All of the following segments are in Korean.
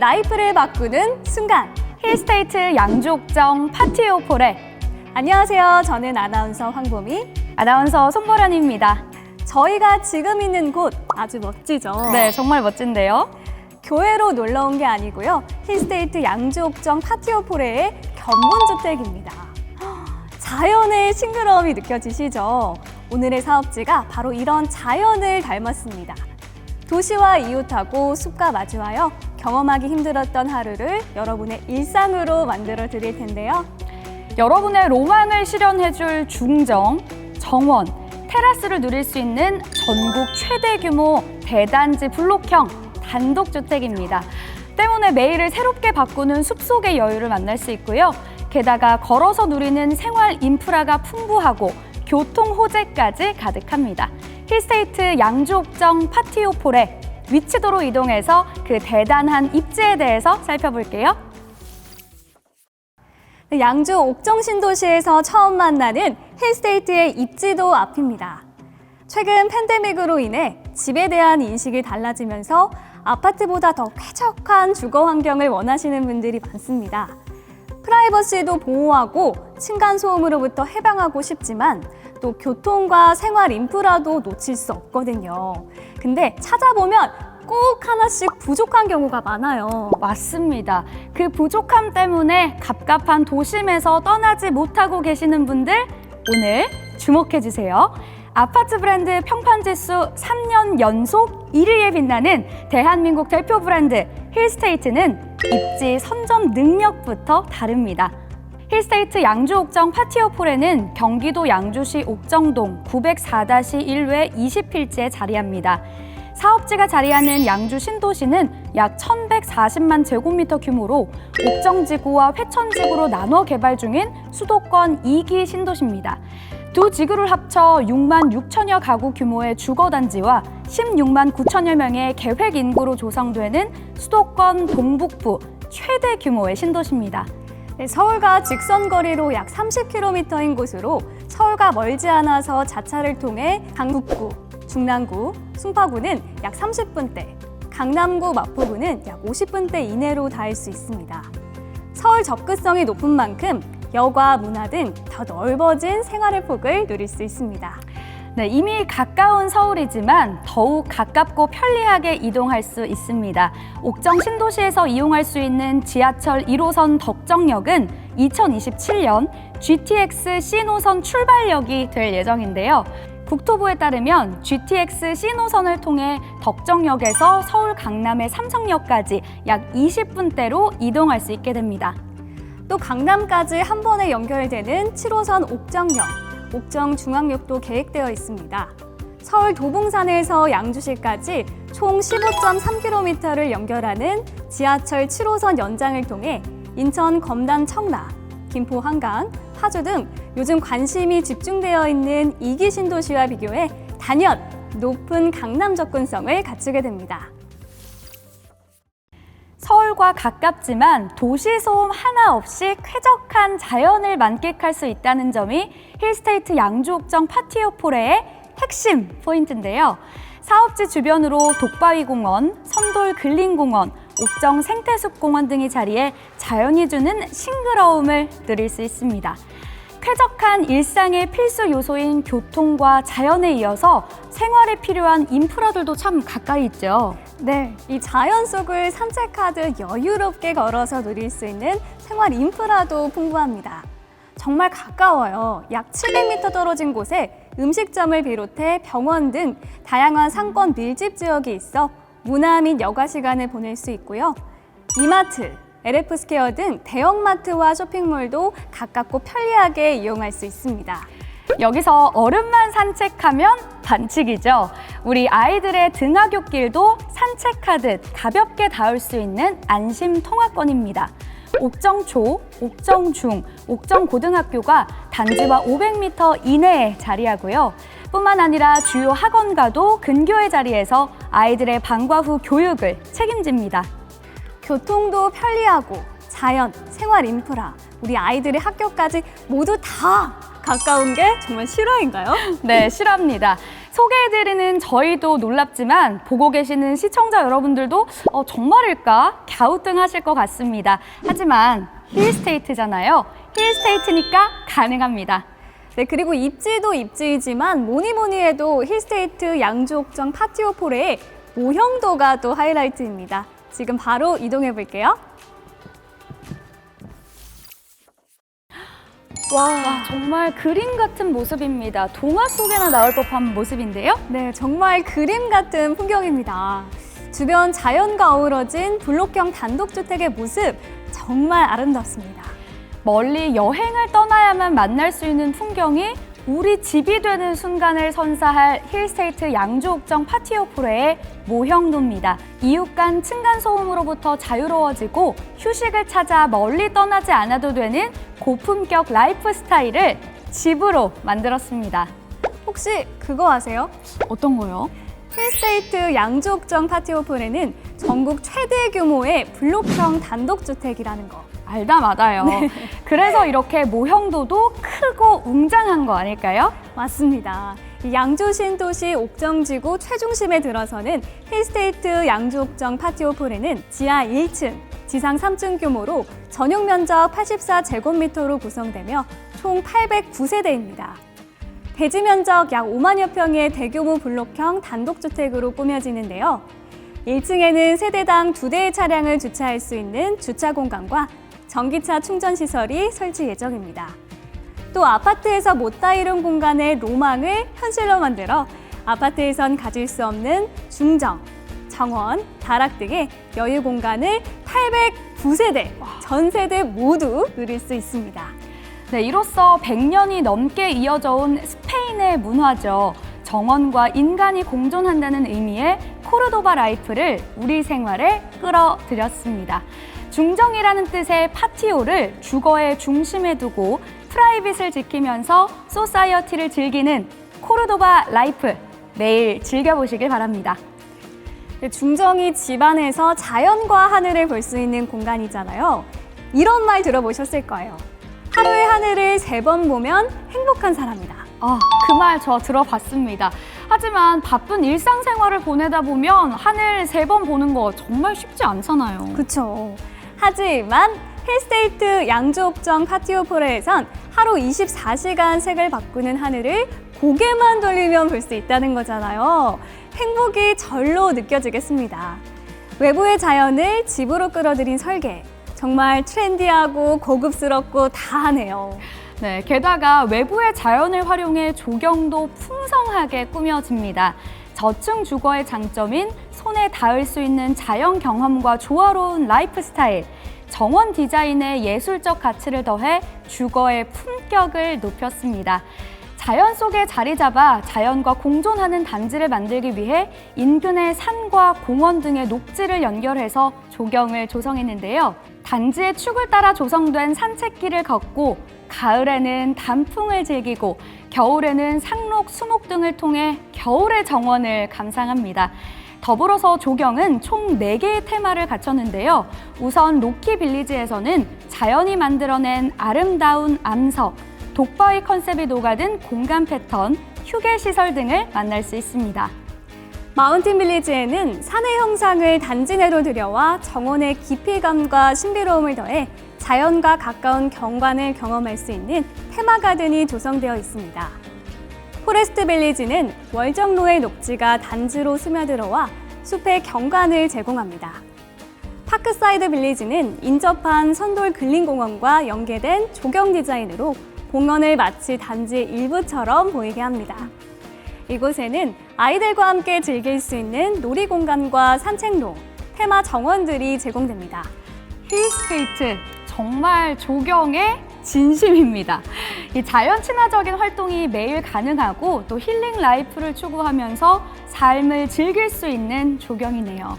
라이프를 바꾸는 순간. 힐스테이트 양주옥정 파티오폴에 안녕하세요. 저는 아나운서 황보미. 아나운서 손보라입니다. 저희가 지금 있는 곳 아주 멋지죠? 네, 정말 멋진데요. 교회로 놀러 온 게 아니고요. 힐스테이트 양주옥정 파티오 포레의 견본주택입니다. 자연의 싱그러움이 느껴지시죠? 오늘의 사업지가 바로 이런 자연을 닮았습니다. 도시와 이웃하고 숲과 마주하여 경험하기 힘들었던 하루를 여러분의 일상으로 만들어 드릴 텐데요. 여러분의 로망을 실현해 줄 중정, 정원, 테라스를 누릴 수 있는 전국 최대 규모 대단지 블록형 단독주택입니다. 때문에 매일을 새롭게 바꾸는 숲속의 여유를 만날 수 있고요. 게다가 걸어서 누리는 생활 인프라가 풍부하고 교통 호재까지 가득합니다. 힐스테이트 양주옥정 파티오폴에 위치도로 이동해서 그 대단한 입지에 대해서 살펴볼게요. 네, 양주 옥정 신도시에서 처음 만나는 힐스테이트의 입지도 앞입니다. 최근 팬데믹으로 인해 집에 대한 인식이 달라지면서 아파트보다 더 쾌적한 주거 환경을 원하시는 분들이 많습니다. 프라이버시도 보호하고 층간 소음으로부터 해방하고 싶지만 또 교통과 생활 인프라도 놓칠 수 없거든요. 근데 찾아보면 꼭 하나씩 부족한 경우가 많아요. 맞습니다. 그 부족함 때문에 갑갑한 도심에서 떠나지 못하고 계시는 분들 오늘 주목해 주세요. 아파트 브랜드 평판지수 3년 연속 1위에 빛나는 대한민국 대표 브랜드 힐스테이트는 입지 선점 능력부터 다릅니다. 힐스테이트 양주 옥정 파티오 폴에는 경기도 양주시 옥정동 904-1외 20필지에 자리합니다. 사업지가 자리하는 양주 신도시는 약 1,140만 제곱미터 규모로 옥정지구와 회천지구로 나눠 개발 중인 수도권 2기 신도시입니다. 두 지구를 합쳐 6만 6천여 가구 규모의 주거단지와 16만 9천여 명의 계획 인구로 조성되는 수도권 동북부 최대 규모의 신도시입니다. 네, 서울과 직선 거리로 약 30km인 곳으로 서울과 멀지 않아서 자차를 통해 강북구, 중랑구, 송파구는 약 30분대, 강남구, 마포구는 약 50분대 이내로 닿을 수 있습니다. 서울 접근성이 높은 만큼 여가, 문화 등 더 넓어진 생활의 폭을 누릴 수 있습니다. 네, 이미 가까운 서울이지만 더욱 가깝고 편리하게 이동할 수 있습니다. 옥정 신도시에서 이용할 수 있는 지하철 1호선 덕정역은 2027년 GTX C노선 출발역이 될 예정인데요. 국토부에 따르면 GTX C노선을 통해 덕정역에서 서울 강남의 삼성역까지 약 20분대로 이동할 수 있게 됩니다. 또 강남까지 한 번에 연결되는 7호선 옥정역, 옥정중앙역도 계획되어 있습니다. 서울 도봉산에서 양주시까지 총 15.3km를 연결하는 지하철 7호선 연장을 통해 인천 검단 청라, 김포 한강, 파주 등 요즘 관심이 집중되어 있는 이기 신도시와 비교해 단연 높은 강남 접근성을 갖추게 됩니다. 서울과 가깝지만 도시 소음 하나 없이 쾌적한 자연을 만끽할 수 있다는 점이 힐스테이트 양주옥정 파티오 포레의 핵심 포인트인데요. 사업지 주변으로 독바위 공원, 선돌 근린 공원, 옥정 생태숲 공원 등이 자리해 자연이 주는 싱그러움을 누릴 수 있습니다. 쾌적한 일상의 필수 요소인 교통과 자연에 이어서 생활에 필요한 인프라들도 참 가까이 있죠. 네, 이 자연 속을 산책하듯 여유롭게 걸어서 누릴 수 있는 생활 인프라도 풍부합니다. 정말 가까워요. 약 700m 떨어진 곳에 음식점을 비롯해 병원 등 다양한 상권 밀집 지역이 있어 문화 및 여가 시간을 보낼 수 있고요. 이마트, LF 스퀘어 등 대형마트와 쇼핑몰도 가깝고 편리하게 이용할 수 있습니다. 여기서 얼음만 산책하면 반칙이죠. 우리 아이들의 등하굣길도 산책하듯 가볍게 닿을 수 있는 안심 통학권입니다. 옥정초, 옥정중, 옥정고등학교가 단지와 500m 이내에 자리하고요. 뿐만 아니라 주요 학원과도 근교의 자리에서 아이들의 방과 후 교육을 책임집니다. 교통도 편리하고 자연, 생활 인프라, 우리 아이들의 학교까지 모두 다 가까운 게 정말 실화인가요? 네, 실합니다. 소개해드리는 저희도 놀랍지만 보고 계시는 시청자 여러분들도 어, 정말일까 갸우뚱하실 것 같습니다. 하지만 힐스테이트잖아요. 힐스테이트니까 가능합니다. 네, 그리고 입지도 입지이지만 뭐니 뭐니 해도 힐스테이트 양주옥정 파티오폴의 모형도가 또 하이라이트입니다. 지금 바로 이동해 볼게요. 와 정말 그림 같은 모습입니다. 동화 속에나 나올 법한 모습인데요. 네, 정말 그림 같은 풍경입니다. 주변 자연과 어우러진 블록형 단독주택의 모습 정말 아름답습니다. 멀리 여행을 떠나야만 만날 수 있는 풍경이 우리 집이 되는 순간을 선사할 힐스테이트 양주옥정 파티오 프레의 모형도입니다. 이웃 간 층간 소음으로부터 자유로워지고 휴식을 찾아 멀리 떠나지 않아도 되는 고품격 라이프 스타일을 집으로 만들었습니다. 혹시 그거 아세요? 어떤 거요? 힐스테이트 양주옥정 파티오폴에는 전국 최대 규모의 블록형 단독주택이라는 거. 알다 마다요. 그래서 이렇게 모형도도 크고 웅장한 거 아닐까요? 맞습니다. 이 양주 신도시 옥정지구 최중심에 들어서는 힐스테이트 양주 옥정 파티오폴에는 지하 1층, 지상 3층 규모로 전용 면적 84제곱미터로 구성되며 총 809세대입니다. 대지 면적 약 5만여 평의 대규모 블록형 단독주택으로 꾸며지는데요. 1층에는 세대당 두 대의 차량을 주차할 수 있는 주차 공간과 전기차 충전 시설이 설치 예정입니다. 또 아파트에서 못다 이룬 공간의 로망을 현실로 만들어 아파트에선 가질 수 없는 중정, 정원, 다락 등의 여유 공간을 809세대, 전 세대 모두 누릴 수 있습니다. 네, 이로써 100년이 넘게 이어져 온 스페인의 문화죠. 정원과 인간이 공존한다는 의미의 코르도바 라이프를 우리 생활에 끌어들였습니다. 중정이라는 뜻의 파티오를 주거의 중심에 두고 프라이빗을 지키면서 소사이어티를 즐기는 코르도바 라이프 매일 즐겨보시길 바랍니다. 중정이 집안에서 자연과 하늘을 볼 수 있는 공간이잖아요. 이런 말 들어보셨을 거예요. 하루의 하늘을 세 번 보면 행복한 사람이다. 아, 그 말 저 들어봤습니다. 하지만 바쁜 일상생활을 보내다 보면 하늘 세 번 보는 거 정말 쉽지 않잖아요. 그쵸. 하지만 힐스테이트 양주옥정 파티오포레에선 하루 24시간 색을 바꾸는 하늘을 고개만 돌리면 볼 수 있다는 거잖아요. 행복이 절로 느껴지겠습니다. 외부의 자연을 집으로 끌어들인 설계. 정말 트렌디하고 고급스럽고 다하네요. 네, 게다가 외부의 자연을 활용해 조경도 풍성하게 꾸며집니다. 저층 주거의 장점인 손에 닿을 수 있는 자연 경험과 조화로운 라이프 스타일, 정원 디자인의 예술적 가치를 더해 주거의 품격을 높였습니다. 자연 속에 자리 잡아 자연과 공존하는 단지를 만들기 위해 인근의 산과 공원 등의 녹지를 연결해서 조경을 조성했는데요. 단지의 축을 따라 조성된 산책길을 걷고 가을에는 단풍을 즐기고 겨울에는 상록, 수목 등을 통해 겨울의 정원을 감상합니다. 더불어서 조경은 총 4개의 테마를 갖췄는데요. 우선 로키 빌리지에서는 자연이 만들어낸 아름다운 암석, 독바위 컨셉이 녹아든 공간 패턴, 휴게 시설 등을 만날 수 있습니다. 마운틴 빌리지에는 산의 형상을 단지 내로 들여와 정원의 깊이감과 신비로움을 더해 자연과 가까운 경관을 경험할 수 있는 테마 가든이 조성되어 있습니다. 포레스트 빌리지는 월정로의 녹지가 단지로 스며들어와 숲의 경관을 제공합니다. 파크사이드 빌리지는 인접한 선돌 근린공원과 연계된 조경 디자인으로 공원을 마치 단지의 일부처럼 보이게 합니다. 이곳에는 아이들과 함께 즐길 수 있는 놀이 공간과 산책로, 테마 정원들이 제공됩니다. 힐스테이트 정말 조경의 진심입니다. 이 자연 친화적인 활동이 매일 가능하고 또 힐링 라이프를 추구하면서 삶을 즐길 수 있는 조경이네요.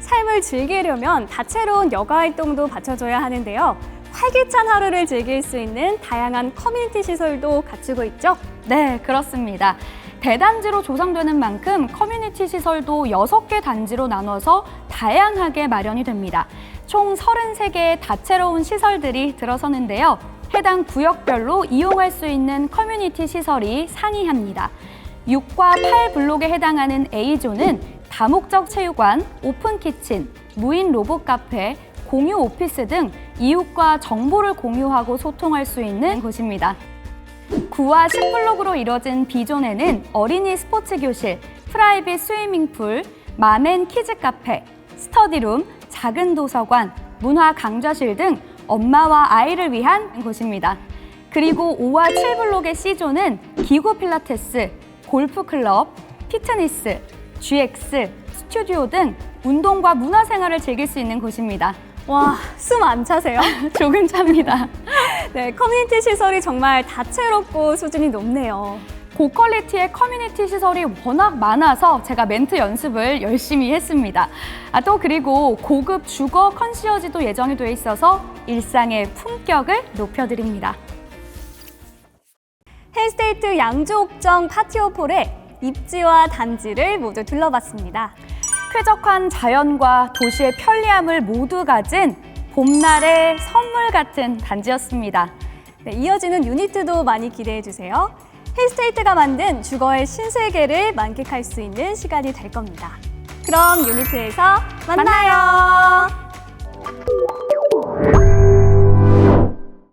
삶을 즐기려면 다채로운 여가 활동도 받쳐줘야 하는데요. 활기찬 하루를 즐길 수 있는 다양한 커뮤니티 시설도 갖추고 있죠. 네, 그렇습니다. 대단지로 조성되는 만큼 커뮤니티 시설도 6개 단지로 나눠서 다양하게 마련이 됩니다. 총 33개의 다채로운 시설들이 들어서는데요. 해당 구역별로 이용할 수 있는 커뮤니티 시설이 상이합니다. 6과 8 블록에 해당하는 A조는 다목적 체육관, 오픈 키친, 무인 로봇 카페, 공유 오피스 등 이웃과 정보를 공유하고 소통할 수 있는 곳입니다. 9와 10블록으로 이뤄진 B존에는 어린이 스포츠 교실, 프라이빗 스위밍풀, 맘앤 키즈 카페, 스터디룸, 작은 도서관, 문화 강좌실 등 엄마와 아이를 위한 곳입니다. 그리고 5와 7블록의 C존은 기구 필라테스, 골프 클럽, 피트니스, GX, 스튜디오 등 운동과 문화 생활을 즐길 수 있는 곳입니다. 와, 숨 안 차세요? 조금 찹니다. 네, 커뮤니티 시설이 정말 다채롭고 수준이 높네요. 고퀄리티의 커뮤니티 시설이 워낙 많아서 제가 멘트 연습을 열심히 했습니다. 아, 또 그리고 고급 주거 컨시어지도 예정이 돼 있어서 일상의 품격을 높여드립니다. 헬스테이트 양조옥정 파티오폴의 입지와 단지를 모두 둘러봤습니다. 쾌적한 자연과 도시의 편리함을 모두 가진 봄날의 선물 같은 단지였습니다. 네, 이어지는 유니트도 많이 기대해 주세요. 헬스테이트가 만든 주거의 신세계를 만끽할 수 있는 시간이 될 겁니다. 그럼 유니트에서 만나요.